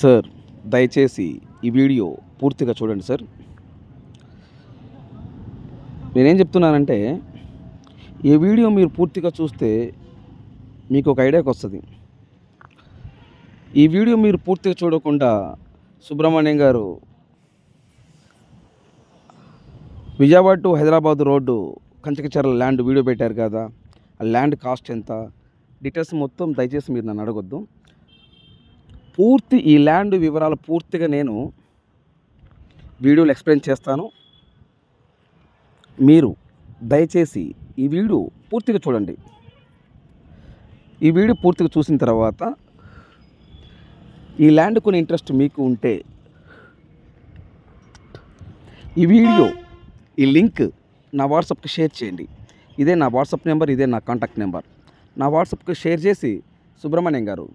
Sir దయచేసి ఈ video పూర్తిగా చూడండి సార్. నేనేం చెప్తున్నానంటే ఈ వీడియో మీరు పూర్తిగా చూస్తే మీకు ఒక ఐడియాకి వస్తుంది. ఈ వీడియో మీరు పూర్తిగా చూడకుండా Subrahmanyam garu Vijayawada to Hyderabad road Kanchikacharla land video పెట్టారు కదా ఆ ల్యాండ్ కాస్ట్ ఎంత? డీటెయిల్స్ మొత్తం దయచేసి మీరు నన్ను అడగొద్దు. పూర్తి ఈ ల్యాండ్ వివరాలు పూర్తిగా నేను వీడియోలు ఎక్స్ప్లెయిన్ చేస్తాను. మీరు దయచేసి ఈ వీడియో పూర్తిగా చూడండి. ఈ వీడియో పూర్తిగా చూసిన తర్వాత ఈ ల్యాండ్ కొన్ని ఇంట్రెస్ట్ మీకు ఉంటే ఈ వీడియో ఈ లింక్ నా వాట్సాప్కి షేర్ చేయండి. ఇదే నా వాట్సాప్ నెంబర్ ఇదే నా కాంటాక్ట్ నెంబర్. నా వాట్సాప్కి షేర్ చేసి సుబ్రహ్మణ్యం గారు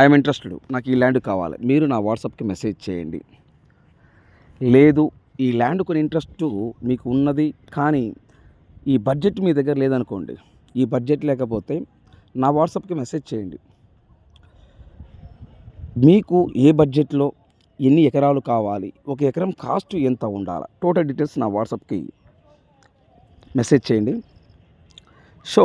ఐఎమ్ ఇంట్రెస్టెడ్ నాకు ఈ ల్యాండ్ కావాలి. మీరు నా వాట్సాప్కి మెసేజ్ చేయండి. లేదు ఈ ల్యాండ్ కొన్ని ఇంట్రెస్ట్ మీకు ఉన్నది కానీ ఈ బడ్జెట్ మీ దగ్గర లేదనుకోండి. ఈ బడ్జెట్ లేకపోతే నా వాట్సాప్కి మెసేజ్ చేయండి. మీకు ఏ బడ్జెట్లో ఎన్ని ఎకరాలు కావాలి ఒక ఎకరం కాస్ట్ ఎంత ఉండాలి? టోటల్ డీటెయిల్స్ నా వాట్సాప్కి మెసేజ్ చేయండి. సో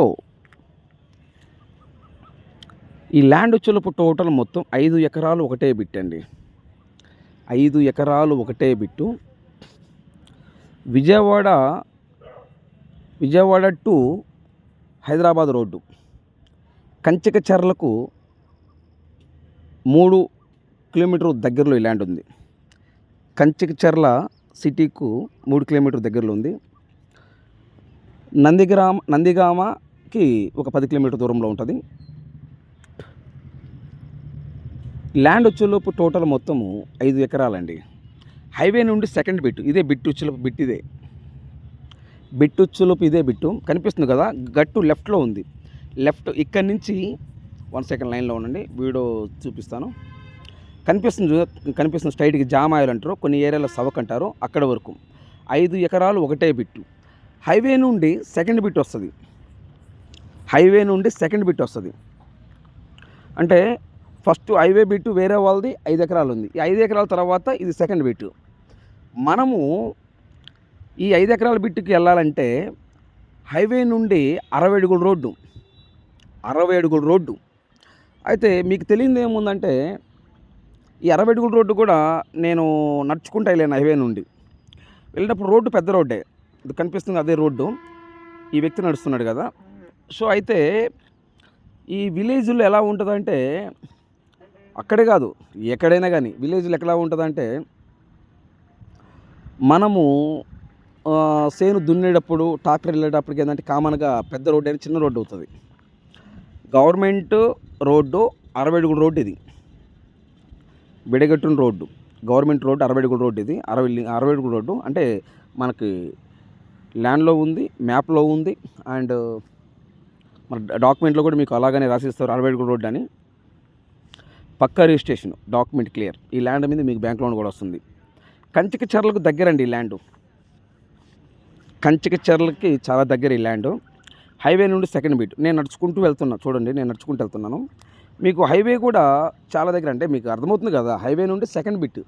ఈ ల్యాండ్ వచ్చేలోపు టోటల్ మొత్తం ఐదు ఎకరాలు ఒకటే బిట్టండి ఐదు ఎకరాలు ఒకటే bit. Vijayawada Vijayawada to Hyderabad road. కంచికచర్లకు మూడు కిలోమీటర్ దగ్గరలో ఈ ల్యాండ్ ఉంది. కంచికచర్ల సిటీకు మూడు కిలోమీటర్ దగ్గరలో ఉంది. నందిగ్రామ నందిగామకి ఒక పది కిలోమీటర్ దూరంలో ఉంటుంది. ల్యాండ్ వచ్చేలోపు టోటల్ మొత్తము ఐదు ఎకరాలండి. హైవే నుండి సెకండ్ బిట్ ఇదే బిట్ వచ్చేలోపు బిట్ ఇదే. బిట్ వచ్చేలోపు ఇదే బిట్టు కనిపిస్తుంది కదా గట్టు లెఫ్ట్లో ఉంది. లెఫ్ట్ ఇక్కడి నుంచి వన్ సెకండ్ లైన్లో ఉండండి వీడియో చూపిస్తాను. కనిపిస్తుంది కనిపిస్తుంది స్ట్రైట్కి జామ్ అంటారు కొన్ని ఏరియాలో సవక్ అంటారు అక్కడ వరకు. ఐదు ఎకరాలు ఒకటే బిట్టు. హైవే నుండి సెకండ్ బిట్ వస్తుంది. హైవే నుండి సెకండ్ బిట్ వస్తుంది. అంటే ఫస్ట్ హైవే బిట్టు వేరే వాళ్ళది ఐదు ఎకరాలు ఉంది ఈ ఐదు ఎకరాల తర్వాత ఇది సెకండ్ బిట్టు మనము ఈ ఐదు ఎకరాల బిట్టుకి వెళ్ళాలంటే హైవే నుండి అరవై అడుగుల రోడ్డు. అరవై అడుగుల రోడ్డు. అయితే మీకు తెలియదు ఏముందంటే ఈ అరవై అడుగుల రోడ్డు కూడా నేను నడుచుకుంటా వెళ్ళాను హైవే నుండి. వెళ్ళినప్పుడు రోడ్డు పెద్ద రోడ్డే. ఇది కనిపిస్తుంది అదే రోడ్డు. ఈ వ్యక్తి నడుస్తున్నాడు కదా. సో అయితే ఈ విలేజ్లో ఎలా ఉంటుందంటే అక్కడే కాదు ఎక్కడైనా కానీ విలేజ్లో ఎక్కడ ఉంటుందంటే మనము సేను దున్నేటప్పుడు ట్రాక్టర్ వెళ్ళేటప్పటికి ఏంటంటే కామన్గా పెద్ద రోడ్డు అయినా చిన్న రోడ్డు అవుతుంది. గవర్నమెంట్ రోడ్డు అరవై అడుగుల రోడ్డు ఇది. విడగట్టున రోడ్డు. గవర్నమెంట్ రోడ్డు అరవై అడుగుల రోడ్డు ఇది. అరవై అరవై అడుగుల రోడ్డు. అంటే మనకి ల్యాండ్లో ఉంది మ్యాప్లో ఉంది అండ్ మన డాక్యుమెంట్లో కూడా మీకు అలాగనే రాసిస్తారు అరవై అడుగుల రోడ్డు అని. పక్కా రిజిస్ట్రేషన్ డాక్యుమెంట్ క్లియర్. ఈ ల్యాండ్ మీద మీకు బ్యాంక్ లోన్ కూడా వస్తుంది. కంచిక చెర్లకు దగ్గరండి ఈ ల్యాండ్. కంచిక చెర్లకి చాలా దగ్గర ఈ ల్యాండ్. హైవే నుండి సెకండ్ బీట్. నేను నడుచుకుంటూ వెళ్తున్నా. చూడండి నేను నడుచుకుంటూ వెళ్తున్నాను. మీకు హైవే కూడా చాలా దగ్గర అంటే మీకు అర్థమవుతుంది కదా హైవే నుండి సెకండ్ బిట్.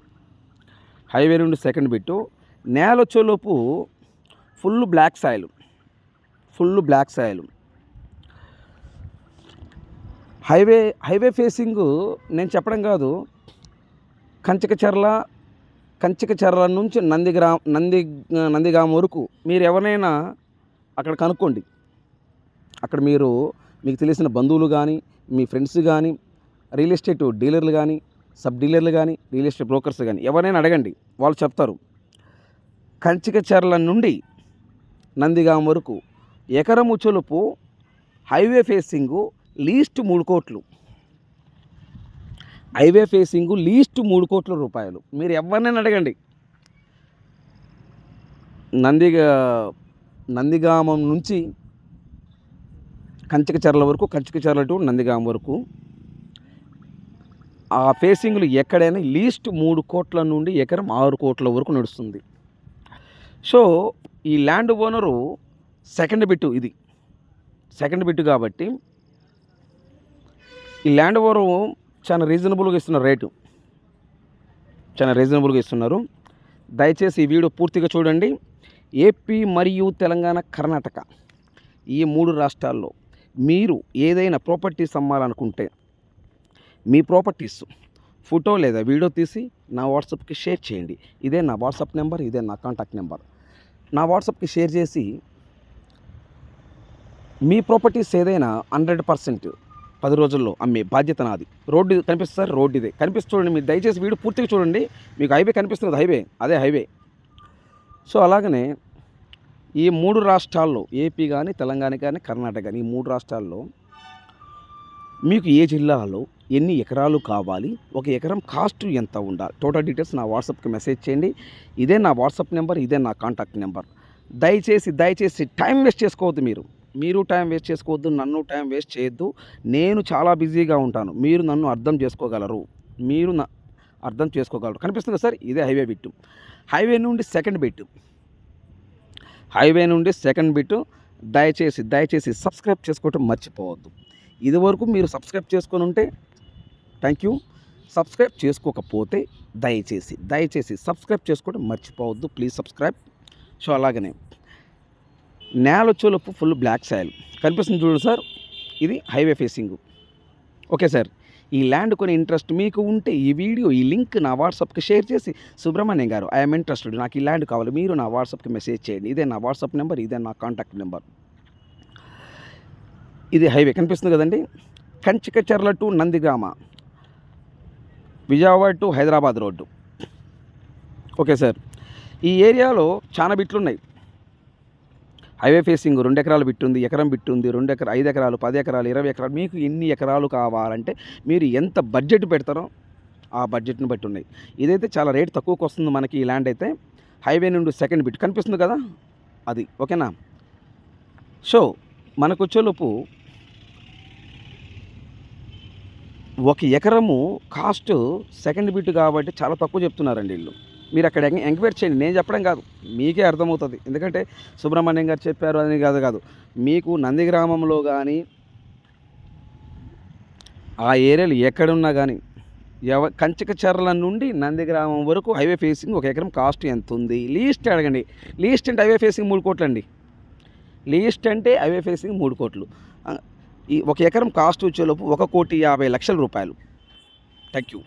హైవే నుండి సెకండ్ బిట్. నేల వచ్చేలోపు full black soil. Full black soil. Highway highway facing నేను చెప్పడం కాదు. కంచకచర్ల కంచకచర్ల నుంచి నందిగ్రామ్ నంది నందిగామ వరకు మీరు ఎవరినైనా అక్కడ కనుక్కోండి. అక్కడ మీరు మీకు తెలిసిన బంధువులు కానీ మీ ఫ్రెండ్స్ కానీ రియల్ ఎస్టేట్ డీలర్లు కానీ సబ్ డీలర్లు కానీ రియల్ ఎస్టేట్ బ్రోకర్స్ కానీ ఎవరైనా అడగండి. వాళ్ళు చెప్తారు. కంచికచర్ల నుండి నందిగాం వరకు ఎకరం చొలుపు హైవే ఫేసింగు లీస్ట్ మూడు కోట్లు. హైవే ఫేసింగ్ లీస్ట్ మూడు కోట్ల రూపాయలు. మీరు ఎవరినైనా అడగండి. నందిగా నందిగామం నుంచి కంచకచర్ల వరకు కంచకచర్ల టు నందిగామ వరకు ఆ ఫేసింగ్లు ఎక్కడైనా లీస్ట్ మూడు కోట్ల నుండి ఎకరం ఆరు కోట్ల వరకు నడుస్తుంది. సో ఈ ల్యాండ్ ఓనరు సెకండ్ బిట్టు ఇది. సెకండ్ బిట్టు కాబట్టి ఈ ల్యాండ్ ఓవర్ చాలా రీజనబుల్గా ఇస్తున్నారు రేటు. చాలా రీజనబుల్గా ఇస్తున్నారు. దయచేసి ఈ వీడియో పూర్తిగా చూడండి. ఏపీ మరియు తెలంగాణ కర్ణాటక ఈ మూడు రాష్ట్రాల్లో మీరు ఏదైనా ప్రాపర్టీస్ అమ్మాలనుకుంటే మీ ప్రాపర్టీస్ ఫోటో లేదా వీడియో తీసి నా వాట్సాప్కి షేర్ చేయండి. ఇదే నా వాట్సాప్ నెంబర్ ఇదే నా కాంటాక్ట్ నెంబర్. నా వాట్సాప్కి షేర్ చేసి మీ ప్రాపర్టీస్ ఏదైనా హండ్రెడ్ పర్సెంట్ పది రోజుల్లో అమ్మే బాధ్యత నాది. రోడ్డు కనిపిస్తుంది సార్ రోడ్డు ఇదే కనిపిస్తూ చూడండి మీరు దయచేసి వీడియో పూర్తిగా చూడండి. మీకు హైవే కనిపిస్తుంది హైవే. అదే హైవే. సో అలాగనే ఈ మూడు రాష్ట్రాల్లో ఏపీ కానీ తెలంగాణ కానీ కర్ణాటక కానీ ఈ మూడు రాష్ట్రాల్లో మీకు ఏ జిల్లాలో ఎన్ని ఎకరాలు కావాలి ఒక ఎకరం కాస్ట్ ఎంత ఉండాలి? టోటల్ డీటెయిల్స్ నా వాట్సాప్కి మెసేజ్ చేయండి. ఇదే నా వాట్సాప్ నెంబర్ ఇదే నా కాంటాక్ట్ నెంబర్. దయచేసి దయచేసి టైం వేస్ట్ చేసుకోవద్దు మీరు. మీరు టైం వేస్ట్ చేసుకోవద్దు నన్ను టైం వేస్ట్ చేయొద్దు. నేను చాలా బిజీగా ఉంటాను. మీరు నన్ను అర్థం చేసుకోగలరు. మీరు నా అర్థం చేసుకోగలరు. కనిపిస్తుంది సార్? ఇదే హైవే బిట్టు. హైవే నుండి సెకండ్ బిట్టు. హైవే నుండి సెకండ్ బిట్ దయచేసి దయచేసి సబ్స్క్రైబ్ చేసుకోవటం మర్చిపోవద్దు. ఇదివరకు మీరు సబ్స్క్రైబ్ చేసుకొని ఉంటే థ్యాంక్ యూ. సబ్స్క్రైబ్ చేసుకోకపోతే దయచేసి దయచేసి సబ్స్క్రైబ్ చేసుకోవడం మర్చిపోవద్దు. Please subscribe. సో అలాగనే. నేల వచ్చేలోపు ఫుల్ బ్లాక్ సాయిల్. కనిపిస్తుంది చూడండి సార్ ఇది హైవే ఫేసింగ్. ఓకే సార్ ఈ ల్యాండ్ కొని ఇంట్రెస్ట్ మీకు ఉంటే ఈ వీడియో ఈ లింక్ నా వాట్సాప్కి షేర్ చేసి సుబ్రహ్మణ్యం గారు ఐఎమ్ ఇంట్రెస్టెడ్. నాకు ఈ ల్యాండ్ కావాలి మీరు నా వాట్సాప్కి మెసేజ్ చేయండి. ఇదే నా వాట్సాప్ నెంబర్ ఇదే నా కాంటాక్ట్ నెంబర్. ఇది హైవే కనిపిస్తుంది కదండి? Kanchikacherla to Nandigrama Vijayawada to Hyderabad road. Okay sir ఈ ఏరియాలో చాలా బిట్లు ఉన్నాయి హైవే ఫేసింగ్ రెండు ఎకరాలు బిట్టుంది ఎకరం బిట్టుంది రెండు ఎకరా ఐదు ఎకరాలు పది ఎకరాలు ఇరవై ఎకరాలు మీకు ఎన్ని ఎకరాలు కావాలంటే మీరు ఎంత బడ్జెట్ పెడతారో ఆ బడ్జెట్ని బట్టి ఉన్నాయి. ఇదైతే చాలా రేట్ తక్కువకు వస్తుంది మనకి ఈ ల్యాండ్ అయితే. హైవే నుండి సెకండ్ బిట్ కనిపిస్తుంది కదా? అది ఓకేనా? సో మనకు వచ్చేలోపు ఒక ఎకరము కాస్ట్ సెకండ్ బిట్ కాబట్టి చాలా తక్కువ చెప్తున్నారండి వీళ్ళు. మీరు అక్కడ ఎంక్వైరీ చేయండి. నేను చెప్పడం కాదు. మీకే అర్థమవుతుంది. ఎందుకంటే సుబ్రహ్మణ్యం గారు చెప్పారు అని కాదు కాదు. మీకు నంది గ్రామంలో కానీ ఆ ఏరియాలు ఎక్కడున్నా కానీ ఎవ కంచకచర్ల నుండి నందిగ్రామం వరకు హైవే ఫేసింగ్ ఒక ఎకరం కాస్ట్ ఎంత ఉంది? లీస్ట్ అడగండి. లీస్ట్ అంటే హైవే ఫేసింగ్ మూడు కోట్లు అండి. లీస్ట్ అంటే హైవే ఫేసింగ్ మూడు కోట్లు. ఈ ఒక ఎకరం కాస్ట్ వచ్చేలోపు ఒక కోటి యాభై లక్షల రూపాయలు. Thank you